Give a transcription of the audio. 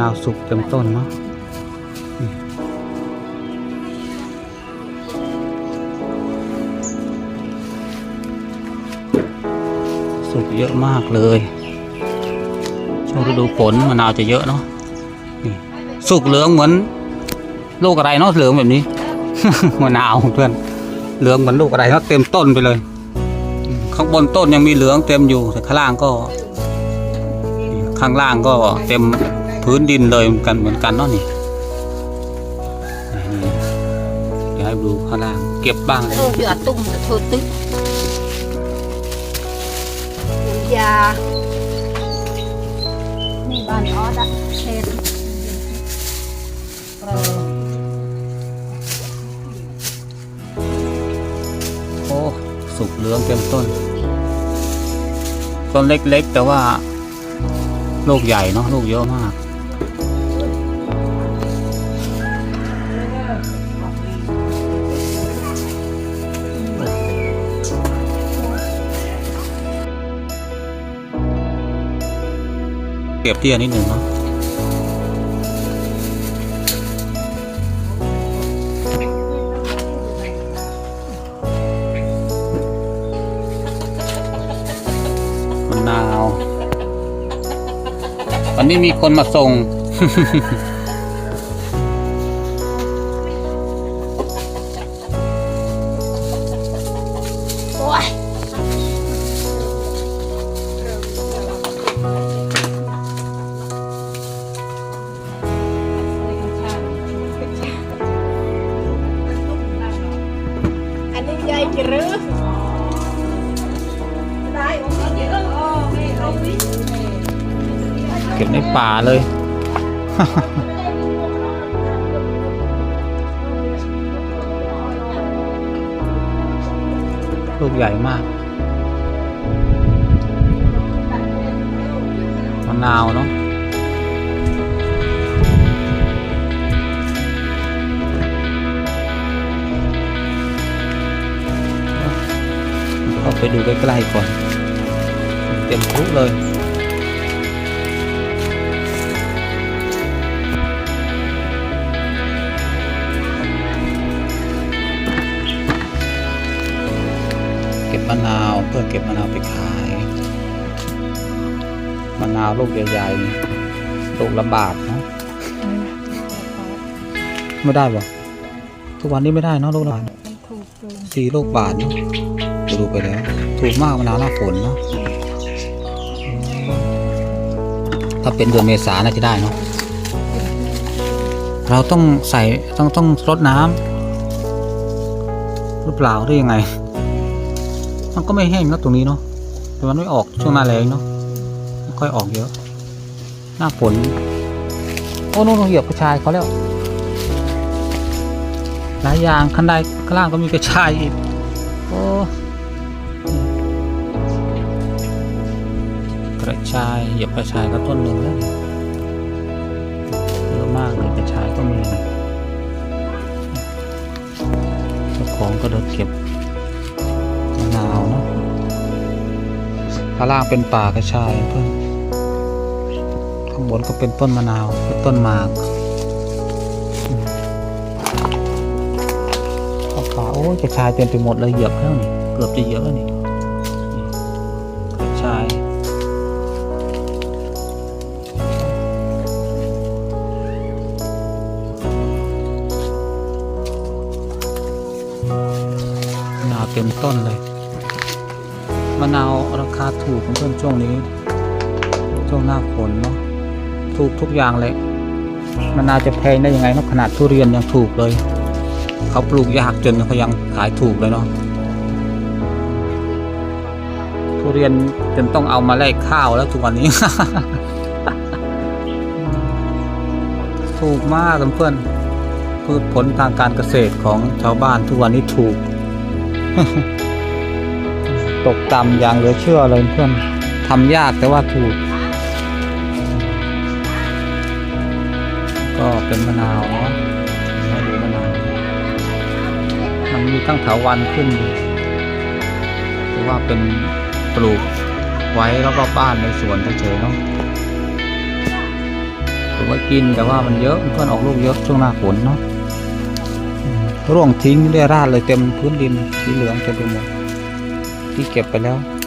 นาวสุกเต็มต้นเนาะสุกเยอะมากเลย ช่วงฤดูฝนมะนาวจะเยอะเนาะนี่สุกเหลืองเหมือนลูกอะไรเนาะเหลืองแบบนี้มะนาวเพื่อนเหลืองเหมือนลูกอะไรเนาะเต็มต้นไปเลย ข้างบนต้นยังมีเหลืองเต็มอยู่แต่ข้างล่างก็ ข้างล่างก็เต็ม พื้นดินเลยเหมือนกันเหมือนกันเนาะนี่นี่เดี๋ยวให้ดูข้างล่าง เก็บบ้างเลย Thôi giờ tung là thôi tức Dạ นี่บ้านออดอะเทนเออโอ้ สุกเหลืองเต็มต้น ต้นเล็กๆ แต่ว่า ลูกใหญ่เนาะ ลูกเยอะมาก เก็บเตี้ยนิดหนึ่งเนาะมะนาว วันนี้มีคนมาส่ง เก็บในป่าเลย ลูกใหญ่มากมะนาวเนาะเข้าไปดูใกล้ๆก่อน เต็มทุกเลย นาวเพื่อเก็บมะนาวไปขายมะนาวลูกใหญ่ๆลูกละบาทเนาะไม่ได้บ่ทุกวันนี้ไม่ได้เนาะลูกละบาทถูกเกินสี่ลูกบาทเนาะดูไปแล้ว ถูกมากมะนาวหน้าฝนเนาะถ้าเป็นเดือนเมษาน่าจะได้เนาะเราต้องใส่ต้องต้องรดน้ำหรือเปล่าหรือยังไง มันก็ไม่แห้งนะตรงนี้เนาะแต่มันไม่ออกช่วงหน้าแรงเนาะไม่ค่อยออกเยอะ หน้าฝนโอ้นู่นเหยียบกระชายเขาแล้ว หลายอย่างข้างใดข้างล่างก็มีกระชายอีกโอ้กระชายเหยียบกระชายก็ต้นหนึ่งแล้วเยอะมากเลยกระชายก็มีเจ้าของก็เดินเก็บมะนาว ข้างล่างเป็นป่ากระชายเพื่อนข้างบนก็เป็นต้นมะนาวเป็นต้นหมากข้าวป่าโอ้ยกระชายเต็มไปหมดเลยเหยียบแล้วนี่เกือบจะเยอะแล้วนี่กระชายมะนาเต็มต้นเลย มะนาวราคาถูกของเพื่อนช่วงนี้ ช่วงหน้าฝนเนาะถูกทุกอย่างเลยมะนาวจะแพงได้ยังไงเนาะขนาดทุเรียนยังถูกเลย เขาปลูกยากจนเขายังขายถูกเลยเนาะทุเรียนจนต้องเอามาแลกข้าวแล้วทุกวันนี้ ถูกมากเพื่อนพืชผลทางการเกษตรของชาวบ้านทุกวันนี้ถูก ตกต่ำอย่างเหลือเชื่อเลยเพื่อนทำยากแต่ว่าถูก ก็เป็นมะนาวเนาะมาดูมะนาว มันมีทั้งถาวันขึ้นอยู่หรือว่าเป็นปลูกไว้แล้วก็บ้านในสวนเฉยๆเนาะปลูกไว้กินแต่ว่ามันเยอะเพื่อนออกลูกเยอะช่วงหน้าฝนเนาะร่วงทิ้งเรื่ยราดเลยเต็มพื้นดินสีเหลืองเต็มไปหมด Ricky now?